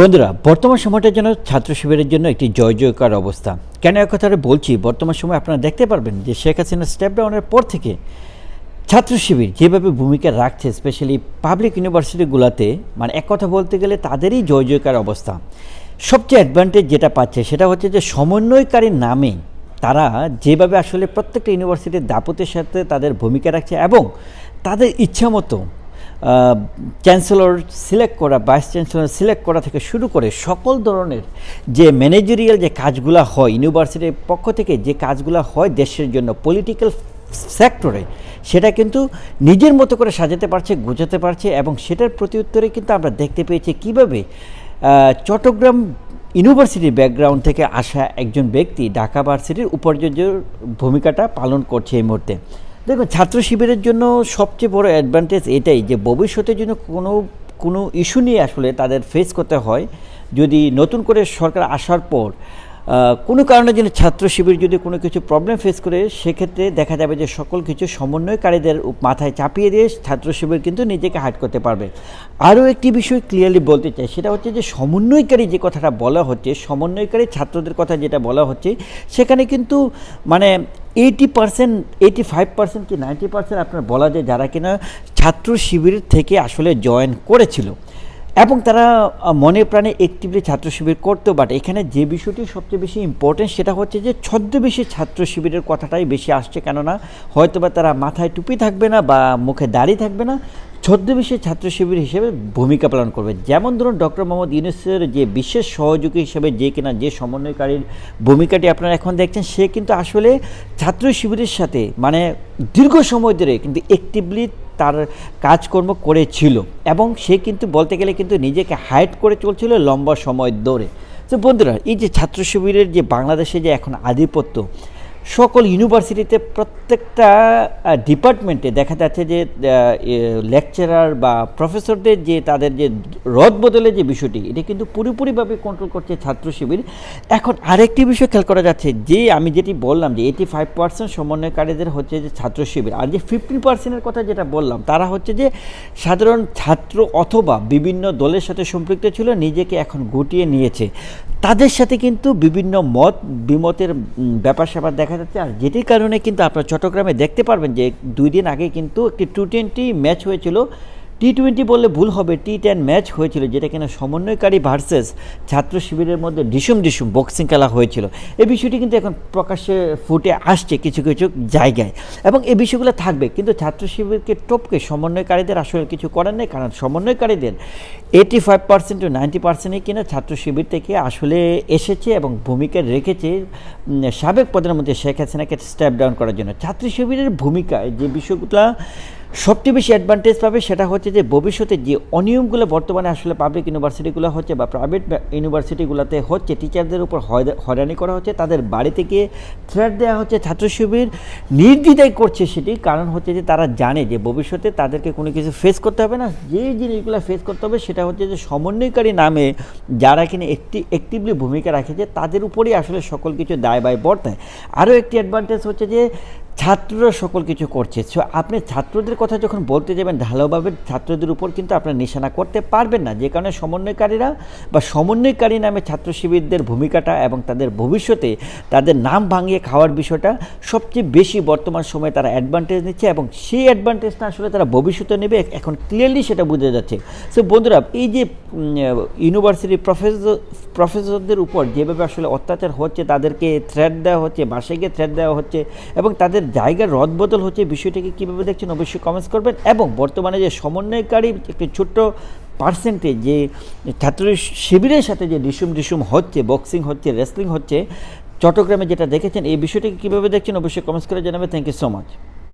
বন্ধুরা, বর্তমান সময়টা যেন ছাত্র শিবিরের জন্য একটি জয় জয়কার অবস্থা। কেন এক কথাটা বলছি? বর্তমান সময় আপনারা দেখতে পারবেন যে শেখ হাসিনা স্টেপ ডাউনের পর থেকে ছাত্র শিবির যেভাবে ভূমিকা রাখছে স্পেশালি পাবলিক ইউনিভার্সিটিগুলোতে মানে এক কথা বলতে গেলে তাদেরই জয় জয়কার অবস্থা। সবচেয়ে অ্যাডভান্টেজ যেটা পাচ্ছে সেটা হচ্ছে যে সমন্বয়কারীর নামে তারা যেভাবে আসলে প্রত্যেকটা ইউনিভার্সিটির দাপতের সাথে তাদের ভূমিকা রাখছে এবং তাদের ইচ্ছা মতো চ্যান্সেলর সিলেক্ট করা ভাইস চ্যান্সেলর সিলেক্ট করা থেকে শুরু করে সকল ধরনের যে ম্যানেজেরিয়াল যে কাজগুলো হয় ইউনিভার্সিটির পক্ষ থেকে যে কাজগুলো হয় দেশের জন্য পলিটিক্যাল সেক্টরে সেটা কিন্তু নিজের মতো করে সাজাতে পারছে, গোছাতে পারছে এবং সেটার প্রতি উত্তরে কিন্তু আমরা দেখতে পেয়েছি কীভাবে চট্টগ্রাম ইউনিভার্সিটির ব্যাকগ্রাউন্ড থেকে আসা একজন ব্যক্তি ঢাকা ভার্সিটির উপার্জন্য ভূমিকাটা পালন করছে এই মুহূর্তে। দেখুন, ছাত্র শিবিরের জন্য সবচেয়ে বড় অ্যাডভান্টেজ এটাই যে ভবিষ্যতের জন্য কোনো কোনো ইস্যু নিয়ে আসলে তাদের ফেস করতে হয়। যদি নতুন করে সরকার আসার পর কোনো কারণে যদি ছাত্র শিবির যদি কোনো কিছু প্রবলেম ফেস করে, সেক্ষেত্রে দেখা যাবে যে সকল কিছু সমন্বয়কারীদের মাথায় চাপিয়ে দিয়ে ছাত্র শিবির কিন্তু নিজেকে হাইড করতে পারবে। আরও একটি বিষয় ক্লিয়ারলি বলতে চাই, সেটা হচ্ছে যে সমন্বয়কারী যে কথাটা বলা হচ্ছে, সমন্বয়কারী ছাত্রদের কথা যেটা বলা হচ্ছে, সেখানে কিন্তু মানে eighty percent eighty five percent কি নাইনটি পার্সেন্ট আপনার বলা যায় যারা কিনা ছাত্র শিবির থেকে আসলে জয়েন করেছিল। এবং তারা মনে প্রাণে একটিভলি ছাত্র শিবির করতো বাট এখানে যে বিষয়টি সবচেয়ে বেশি ইম্পর্টেন্ট সেটা হচ্ছে যে ছদ্মবেশী ছাত্র শিবিরের কথাটাই বেশি আসছে কেননা হয়তোবা তারা মাথায় টুপি থাকবে না বা মুখে দাড়ি থাকবে না। ছদ্মবেশী ছাত্র শিবির হিসেবে ভূমিকা পালন করবে। যেমন ধরুন, ডক্টর মোহাম্মদ ইউনুসের যে বিশেষ সহযোগী হিসেবে যে কিনা যে সমন্বয়কারীর ভূমিকাটি আপনারা এখন দেখছেন, সে কিন্তু আসলে ছাত্র শিবিরের সাথে মানে দীর্ঘ সময় ধরে কিন্তু অ্যাক্টিভলি তার কাজকর্ম করেছিল এবং সে কিন্তু বলতে গেলে কিন্তু নিজেকে হাইড করে চলছিল লম্বা সময় ধরে। তো বন্ধুরা, এই যে ছাত্র শিবিরের যে বাংলাদেশে যে এখন আধিপত্য সকল ইউনিভার্সিটিতে প্রত্যেকটা ডিপার্টমেন্টে দেখা যাচ্ছে যে লেকচারার বা প্রফেসরদের যে তাদের যে রদ বদলের যে বিষয়টি, এটা কিন্তু পুরোপুরিভাবে কন্ট্রোল করছে ছাত্র শিবির। এখন আরেকটি বিষয় খেয়াল করা যাচ্ছে, যে আমি যেটি বললাম যে এইটি ফাইভ পার্সেন্ট সমন্বয়কারীদের হচ্ছে যে ছাত্র শিবির, আর যে ফিফটি পার্সেন্টের কথা যেটা বললাম, তারা হচ্ছে যে সাধারণ ছাত্র অথবা বিভিন্ন দলের সাথে সম্পৃক্ত ছিল, নিজেকে এখন গুটিয়ে নিয়েছে। তাদের সাথে কিন্তু বিভিন্ন মত, বিমতের ব্যাপার স্যাপার দেখা যাচ্ছে। আর যেটির কারণে কিন্তু আপনারা চট্টগ্রামে দেখতে পারবেন যে দুই দিন আগে কিন্তু একটি টু টোয়েন্টি ম্যাচ হয়েছিল টি টোয়েন্টি বললে ভুল হবে টি টেন ম্যাচ হয়েছিল, যেটা কিনা সমন্বয়কারী ভার্সেস ছাত্র শিবিরের মধ্যে ডিসুম ডিসুম বক্সিং খেলা হয়েছিল। এই বিষয়টি কিন্তু এখন প্রকাশ্যে ফুটে আসছে কিছু কিছু জায়গায়। এবং এই বিষয়গুলো থাকবে, কিন্তু ছাত্র শিবিরকে টপকে সমন্বয়কারীদের আসলে কিছু করার নেই, কারণ সমন্বয়কারীদের eighty five percent to ninety পার্সেন্টই কিনা ছাত্র শিবির থেকে আসলে এসেছে এবং ভূমিকা রেখেছে সাবেক প্রধানমন্ত্রী শেখ হাসিনাকে স্টেপ ডাউন করার জন্য। ছাত্র শিবিরের ভূমিকায় যে বিষয়গুলো সবচেয়ে বেশি অ্যাডভান্টেজ পাবে সেটা হচ্ছে যে ভবিষ্যতে যে অনিয়মগুলো বর্তমানে আসলে পাবলিক ইউনিভার্সিটিগুলো হচ্ছে বা প্রাইভেট ইউনিভার্সিটিগুলোতে হচ্ছে টিচারদের উপর হয়রানি করা হচ্ছে, তাদের বাড়ি থেকে থ্রেট দেওয়া হচ্ছে ছাত্র শিবির নির্দ্বিধায় করছে সেটি, কারণ হচ্ছে যে তারা জানে যে ভবিষ্যতে তাদেরকে কোনো কিছু ফেস করতে হবে না। যে জিনিসগুলো ফেস করতে হবে সেটা হচ্ছে যে সমন্বয়কারী নামে যারা কিনা একটি অ্যাক্টিভলি ভূমিকা রাখেছে তাদের উপরেই আসলে সকল কিছু দায় বায় বর্তায়। আরও একটি অ্যাডভান্টেজ হচ্ছে যে ছাত্ররা সকল কিছু করছে। সো আপনি ছাত্রদের কথা যখন বলতে যাবেন, ঢালাওভাবে ছাত্রদের উপর কিন্তু আপনার নিশানা করতে পারবেন না। যে কারণে সমন্বয়কারীরা বা সমন্বয়কারী নামে ছাত্র শিবিরদের ভূমিকাটা এবং তাদের ভবিষ্যতে তাদের নাম ভাঙিয়ে খাওয়ার বিষয়টা সবচেয়ে বেশি বর্তমান সময়ে তারা অ্যাডভান্টেজ নিচ্ছে এবং সেই অ্যাডভান্টেজটা আসলে তারা ভবিষ্যতে নেবে। এখন ক্লিয়ারলি সেটা বোঝা যাচ্ছে। সো বন্ধুরা, এই যে ইউনিভার্সিটি প্রফেসর প্রফেসরদের উপর যেভাবে আসলে অত্যাচার হচ্ছে, তাদেরকে থ্রেট দেওয়া হচ্ছে, বাসায় গিয়ে থ্রেট দেওয়া হচ্ছে এবং তাদের জায়গার রদবদল হচ্ছে, বিষয়টাকে কীভাবে দেখছেন অবশ্যই কমেন্টস করবেন। এবং বর্তমানে যে সমন্বয়কারী একটি ছোট্ট পার্সেন্টেজ যে ছাত্র শিবিরের সাথে যে ডিসুম ডিসুম হচ্ছে বক্সিং হচ্ছে রেসলিং হচ্ছে, চট্টগ্রামে যেটা দেখেছেন, এই বিষয়টাকে কীভাবে দেখছেন অবশ্যই কমেন্টস করে জানাবে থ্যাংক ইউ সো মাচ